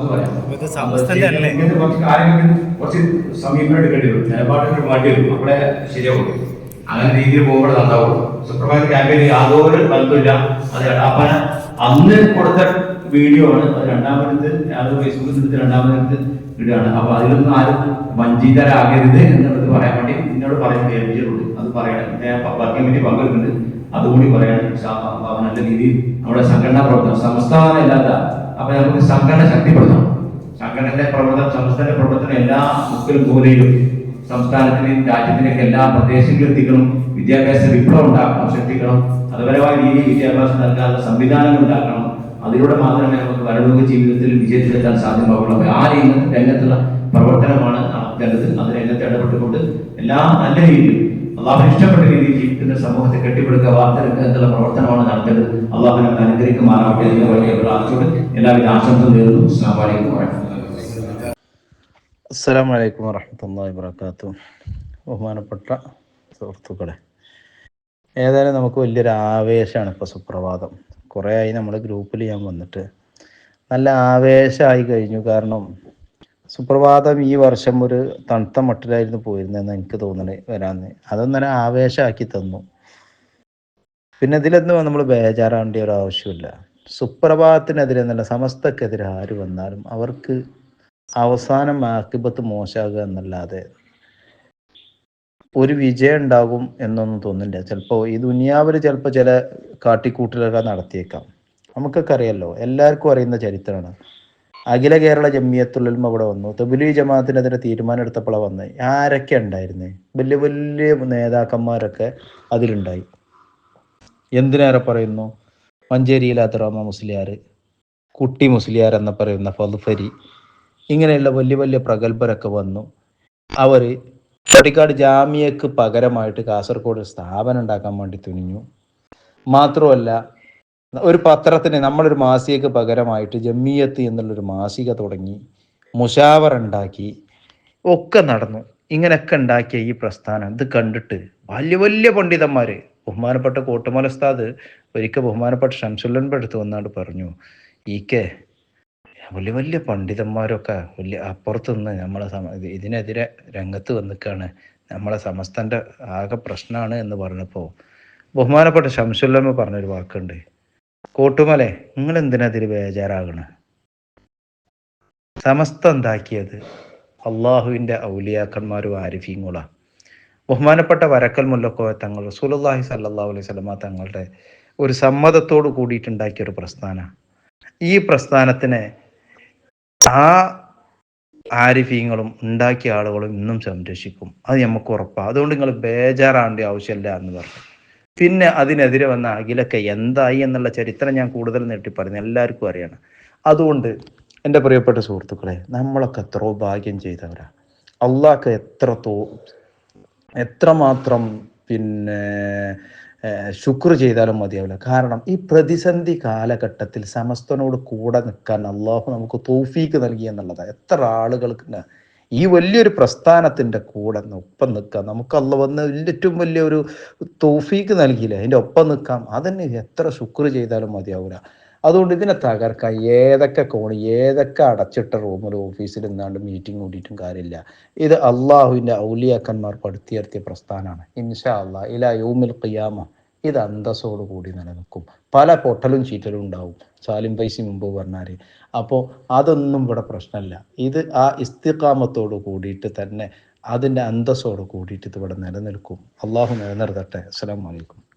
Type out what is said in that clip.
ഒന്ന് പറയാം. ഇത് സമസ്തന്റെ അല്ലേ? ഇങ്ങനത്തെ കുറച്ച് കാര്യങ്ങൾക്ക് കുറച്ച് സമീപനം എടുക്കേണ്ടി വരും. നിലപാടുകൾ വേണ്ടി വരും. അവിടെ ശരിയാവുള്ളൂ. അങ്ങനെ രീതിയിൽ പോകുമ്പോൾ നന്നാവുള്ളൂ. സുപ്രഭാത ക്യാമ്പയിന് യാതൊരു ബന്ധമില്ല അത് അപ്പന അന്ന് കൊടുത്ത വീഡിയോ ആണ്. അത് രണ്ടാമത് അത് ഫേസ്ബുക്കിൽ എടുത്ത് രണ്ടാമത് ഇടുകയാണ് അപ്പൊ അതിലൊന്നും ആരും വഞ്ചിതരാകരുത് എന്നുള്ളത് പറയാൻ വേണ്ടി നിന്നോട് പറയാൻ ഏൽപ്പിച്ചിട്ടുണ്ട് അത് പറയണം ഞാൻ വർക്ക് കമ്മിറ്റി പങ്കെടുക്കുന്നുണ്ട്. അതുകൂടി പറയാൻ. നല്ല രീതിയിൽ നമ്മുടെ സംഘടനാ പ്രവർത്തനം സംസ്ഥാനം അല്ലാത്ത അപ്പൊ നമുക്ക് സംഘടന ശക്തിപ്പെടുത്തണം. സംഘടനയുടെ പ്രവർത്തനം സംസ്ഥാന പ്രവർത്തനം എല്ലാ മുക്കിലും മൂലയിലും സംസ്ഥാനത്തിന്റെയും രാജ്യത്തിന്റെയൊക്കെ എല്ലാ പ്രദേശങ്ങളിലും എത്തിക്കണം. വിദ്യാഭ്യാസ വിപ്ലവം ഉണ്ടാക്കണം സൃഷ്ടിക്കണം. അതുപരമായ രീതിയിൽ വിദ്യാഭ്യാസം നൽകാനുള്ള സംവിധാനങ്ങൾ ഉണ്ടാക്കണം. അതിലൂടെ മാത്രമേ നമുക്ക് വരലോക ജീവിതത്തിൽ വിജയത്തിലെത്താൻ സാധ്യമാവുള്ളൂ. അപ്പൊ ആ രീതി രംഗത്തുള്ള പ്രവർത്തനമാണ് നടത്തേണ്ടത്. അത് രംഗത്ത് ഇടപെട്ടുകൊണ്ട് എല്ലാ നല്ല രീതിയിൽ അള്ളാഹു ഇഷ്ടപ്പെട്ട രീതിയിൽ ജീവിക്കുന്ന സമൂഹത്തെ കെട്ടിപ്പടുക്കുക വാർത്തെടുക്കുക എന്നുള്ള പ്രവർത്തനമാണ് നടത്തേണ്ടത് അള്ളാഹുനെ അനുഗ്രഹിക്കുമാറാവട്ടെ എന്ന് വലിയ പ്രാർത്ഥനയോട് എല്ലാവിധ ആശംസ നേരുന്നു. അസ്സാം വലൈക്കും വറഹമത്തല്ലാഹി വബർക്കാത്തു ബഹുമാനപ്പെട്ട സുഹൃത്തുക്കളെ ഏതായാലും നമുക്ക് വലിയൊരു ആവേശമാണ് ഇപ്പോൾ സുപ്രഭാതം. കുറേ ആയി നമ്മൾ ഗ്രൂപ്പിൽ ഞാൻ വന്നിട്ട് നല്ല ആവേശമായി കഴിഞ്ഞു. കാരണം സുപ്രഭാതം ഈ വർഷം ഒരു തണുത്ത മട്ടിലായിരുന്നു പോയിരുന്നതെന്ന് എനിക്ക് തോന്നണേ വരാന്ന് അതൊന്നൊരു ആവേശമാക്കി തന്നു. പിന്നെ ഇതിലൊന്നും നമ്മൾ ബേജാറാവേണ്ട ഒരു ആവശ്യമില്ല. സുപ്രഭാതത്തിനെതിരെ എന്നല്ല സമസ്തക്കെതിരെ ആര് വന്നാലും അവർക്ക് അവസാനം ആക്കിബത്ത് മോശമാകുക എന്നല്ലാതെ ഒരു വിജയം ഉണ്ടാകും എന്നൊന്നും തോന്നില്ല ചിലപ്പോൾ ഈ ദുനിയാവിൽ ചിലപ്പോൾ ചില കാട്ടിക്കൂട്ടലുകൾ നടത്തിയേക്കാം. നമുക്കൊക്കെ അറിയാലോ എല്ലാവർക്കും അറിയുന്ന ചരിത്രമാണ്. അഖില കേരള ജമിയത്തുള്ളിലും അവിടെ വന്നു. തബുലി ജമാഅത്തിനെതിരെ തീരുമാനം എടുത്തപ്പോഴാണ് വന്നത് ആരൊക്കെ ഉണ്ടായിരുന്നേ? വലിയ വലിയ നേതാക്കന്മാരൊക്കെ അതിലുണ്ടായി. എന്തിനേറെ പറയുന്നു? മഞ്ചേരിയിൽ അത്തറാമ മുസ്ലിയാർ കുട്ടി മുസ്ലിയാർ എന്ന് പറയുന്ന ഫൽഫരി ഇങ്ങനെയുള്ള വലിയ വലിയ പ്രഗത്ഭരൊക്കെ വന്നു. അവർ പടിക്കാട് ജാമ്യക്ക് പകരമായിട്ട് കാസർഗോഡ് സ്ഥാപനം ഉണ്ടാക്കാൻ വേണ്ടി തുനിഞ്ഞു. മാത്രമല്ല ഒരു പത്രത്തിന് നമ്മളൊരു മാസികക്ക് പകരമായിട്ട് ജമ്മിയത്ത് എന്നുള്ളൊരു മാസിക തുടങ്ങി മുഷാവർ ഉണ്ടാക്കി ഒക്കെ നടന്നു. ഇങ്ങനെയൊക്കെ ഉണ്ടാക്കിയ ഈ പ്രസ്ഥാനം ഇത് കണ്ടിട്ട് വലിയ വലിയ പണ്ഡിതന്മാര് ബഹുമാനപ്പെട്ട കോട്ടുമല ഉസ്താദ് ഒരിക്കൽ ബഹുമാനപ്പെട്ട ഷംസുല്ലന്റെ അടുത്ത് വന്നാണ്ട് പറഞ്ഞു ഈക്കെ വലിയ വലിയ പണ്ഡിതന്മാരൊക്കെ വലിയ അപ്പുറത്ത് നിന്ന് നമ്മളെ സമ ഇതിനെതിരെ രംഗത്ത് വന്നിക്കാണ് നമ്മളെ സമസ്തന്റെ ആകെ പ്രശ്നമാണ് എന്ന് പറഞ്ഞപ്പോൾ ബഹുമാനപ്പെട്ട ഷംസുല്ലമ്മ പറഞ്ഞൊരു വാക്കുണ്ട് കോട്ടുമലെ നിങ്ങൾ എന്തിനാ ഇതിൽ ബേജാറാകണ? സമസ്ത എന്താക്കിയത്? അള്ളാഹുവിന്റെ ഔലിയാക്കന്മാരും ആരിഫീങ്ങളാ. ബഹുമാനപ്പെട്ട വരക്കൽ മുല്ലക്കോയ തങ്ങൾ റസൂലുള്ളാഹി സല്ലല്ലാഹു അലൈഹി വസല്ലമ തങ്ങളുടെ ഒരു സമ്മതത്തോട് കൂടിയിട്ടുണ്ടാക്കിയ ഒരു പ്രസ്ഥാന ഈ പ്രസ്ഥാനത്തിനെ ആ ആരിഫീങ്ങളും ഉണ്ടാക്കിയ ആളുകളും ഇന്നും സംരക്ഷിക്കും. അത് നമുക്ക് ഉറപ്പാണ് അതുകൊണ്ട് നിങ്ങൾ ബേജാറാവേണ്ട ആവശ്യമില്ല എന്ന് പറഞ്ഞു. പിന്നെ അതിനെതിരെ വന്ന അഖിലൊക്കെ എന്തായി എന്നുള്ള ചരിത്രം ഞാൻ കൂടുതൽ നീട്ടി പറഞ്ഞു. എല്ലാവർക്കും അറിയണം. അതുകൊണ്ട് എന്റെ പ്രിയപ്പെട്ട സുഹൃത്തുക്കളെ നമ്മളൊക്കെ എത്രയോ ഭാഗ്യം ചെയ്തവരാ. അള്ളാഹ്ക്ക് എത്ര തോ എത്രമാത്രം പിന്നെ ശുക്ർ ചെയ്താലും മതിയാവില്ല. കാരണം ഈ പ്രതിസന്ധി കാലഘട്ടത്തിൽ സമസ്തനോട് കൂടെ നിൽക്കാൻ അള്ളാഹു നമുക്ക് തോഫീക്ക് നൽകി എന്നുള്ളതാണ് എത്ര ആളുകൾക്ക് ഈ വലിയൊരു പ്രസ്ഥാനത്തിന്റെ കൂടെ ഒപ്പം നിൽക്കാം. നമുക്ക് അല്ല വന്ന് ഏറ്റവും വലിയൊരു തോഫീക്ക് നൽകിയില്ലേ? അതിന്റെ ഒപ്പം നിൽക്കാം. അതന്നെ എത്ര ശുക്ർ ചെയ്താലും മതിയാവില്ല. അതുകൊണ്ട് ഇതിനെ തകർക്കാൻ ഏതൊക്കെ കോണി ഏതൊക്കെ അടച്ചിട്ട റൂമിൽ ഓഫീസിൽ നിന്നാണ്ട് മീറ്റിംഗ് കൂടിയിട്ടും കാര്യമില്ല. ഇത് അള്ളാഹുവിന്റെ ഔലിയാക്കന്മാർ പടുത്തിയർത്തിയ പ്രസ്ഥാനമാണ്. ഇൻഷാ അള്ളാഹ് ഇല യൂമിൽ ഖിയാമ. ഇത് അന്തസ്സോട് കൂടി നിലനിൽക്കും. പല പൊട്ടലും ചീറ്റലും ഉണ്ടാവും. സാലിം പൈസ മുമ്പ് പറഞ്ഞാൽ അപ്പോൾ അതൊന്നും ഇവിടെ പ്രശ്നമില്ല. ഇത് ആ ഇസ്തിഖാമത്തോട് കൂടിയിട്ട് തന്നെ അതിന്റെ അന്തസ്സോട് കൂടിയിട്ട് ഇത് ഇവിടെ നിലനിൽക്കും. അള്ളാഹു നിലനിർത്തട്ടെ. അസ്സാം അലൈക്കും.